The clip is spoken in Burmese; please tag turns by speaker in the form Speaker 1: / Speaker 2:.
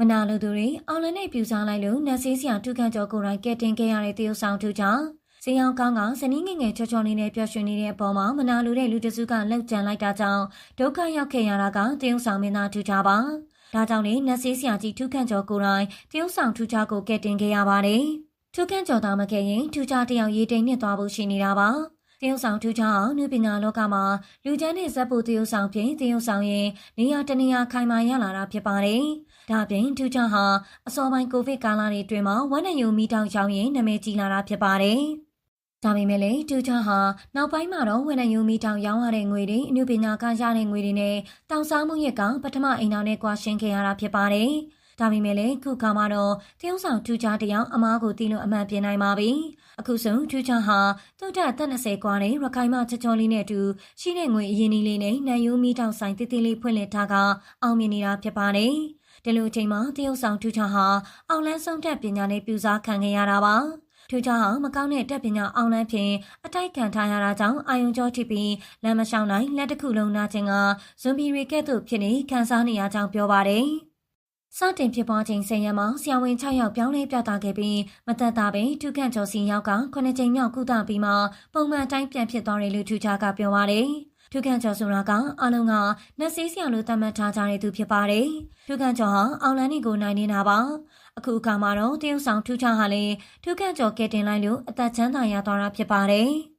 Speaker 1: မနာလိုသူတွေအောင်လန်းနဲ့ပြူစားလိုက်လို့နတ်ဆေးဆရာထုခန့်ကျော်ကိုယ်တိုင်ကဲတင်ခဲ့ရတဲ့တရုတ်ဆောင်သူကြောင့်စင်အောင်ကောင်းကဇနီးငယ်ငယ်ချောချောလေးနဲ့ပျော်ရွှင်နေတဲ့အပေါ်မှာမနာလိုတဲ့လူတစုကလှုပ်ကြံလိုက်တာကြောင့်ဒုက္ခရောက်ခဲ့ရတာကတရုတ်ဆောင်မင်းသားထူကြပါဒါကြောင့်လေနတ်ဆေးဆရာကြီးထုခန့်ကျော်ကိုယ်တိုင်တရုတ်ဆောင်ထူကြကိုကဲတင်ခဲ့ရပါတယ်ထုခန့်ကျော်သားမခဲ့ရင်ထူကြတယောက်ရေးတိမ်နဲ့သွားဖို့ရှိနေတာပါ တရုတ်ဆောင်ထူးခြားအောင်နုပညာလောကမှာလူချမ်းနဲ့ဇက်ဖို့တရုတ်ဆောင်ဖြင့်တရုတ်ဆောင်ရင်နေရာတနေရာခိုင်မာရလာတာဖြစ်ပါတယ်။ဒါပြင်ထူးခြားဟာအစောပိုင်းကိုဗစ်ကာလတွေအတွင်းမှာဝမ်းနည်းယုံမီတောင်ရောက်ရင်နာမည်ကြီးလာတာဖြစ်ပါတယ်။ဒါပေမဲ့လည်းထူးခြားဟာနောက်ပိုင်းမှာတော့ဝမ်းနည်းယုံမီတောင်ရောင်းရတဲ့ငွေတွေအနုပညာကရတဲ့ငွေတွေနဲ့တောင်စားမှုရက်ကပထမအိမ်တော်နဲ့ကွာရှင်းခဲ့ရတာဖြစ်ပါတယ်။ဒါပေမဲ့လည်းခုခါမှာတော့တရုတ်ဆောင်ထူးခြားတယောက်အမားကိုတီးလို့အမှန်ပြနိုင်ပါပြီ။ အခုဆုံးထူးခြားဟာသူ့တက်တက်20ကွာနဲ့ရခိုင်မချောချောလေးနဲ့အတူရှိတဲ့ငွေအရင်ကြီးလေးနဲ့နန်ယိုးမီတောင်ဆိုင်တည်တည်လေးဖွင့်လှစ်ထားကအောင်မြင်နေတာဖြစ်ပါတယ်။ဒီလိုအချိန်မှာတရုတ်ဆောင်ထူးခြားဟာအောင်လန်းဆုံးတက်ပညာနဲ့ပြူစားခံခဲ့ရတာပါ။ထူးခြားအောင်မကောင်းတဲ့တက်ပညာအောင်လန်းဖြင့်အတိုက်ခံထားရတာကြောင့်အာယုံကြောထိပြီးလမ်းမလျှောက်နိုင်လက်တစ်ခုလုံးနာခြင်းကဇွန်ဘီရီကဲ့သို့ဖြစ်နေခံစားနေရကြောင်းပြောပါတယ်။ စတင်ဖြစ်ပွားချိန်ဆယ်ရက်မှာဆရာဝန်6ယောက်ပြောင်းလဲပြသခဲ့ပြီးမသက်သာပင်ထုခန့်ကျော်စီယောက်က9ကြိမ်မြောက်ကုသပြီးမှပုံမှန်တိုင်းပြန်ဖြစ်သွားတယ်လို့ထူးခြားကပြောပါတယ်။ထုခန့်ကျော်ဆိုတာကအလုံးကနတ်ဆေးဆရာလိုသတ်မှတ်ထားကြတဲ့သူဖြစ်ပါတယ်။ထုခန့်ကျော်ဟာအောင်လန်းနေကိုနိုင်နေတာပါ။အခုအခါမှာတော့တရုတ်ဆောင်ထူးခြားဟာလည်းထုခန့်ကျော်ကဲတင်လိုက်လို့အသက်ချမ်းသာရသွားတာဖြစ်ပါတယ်။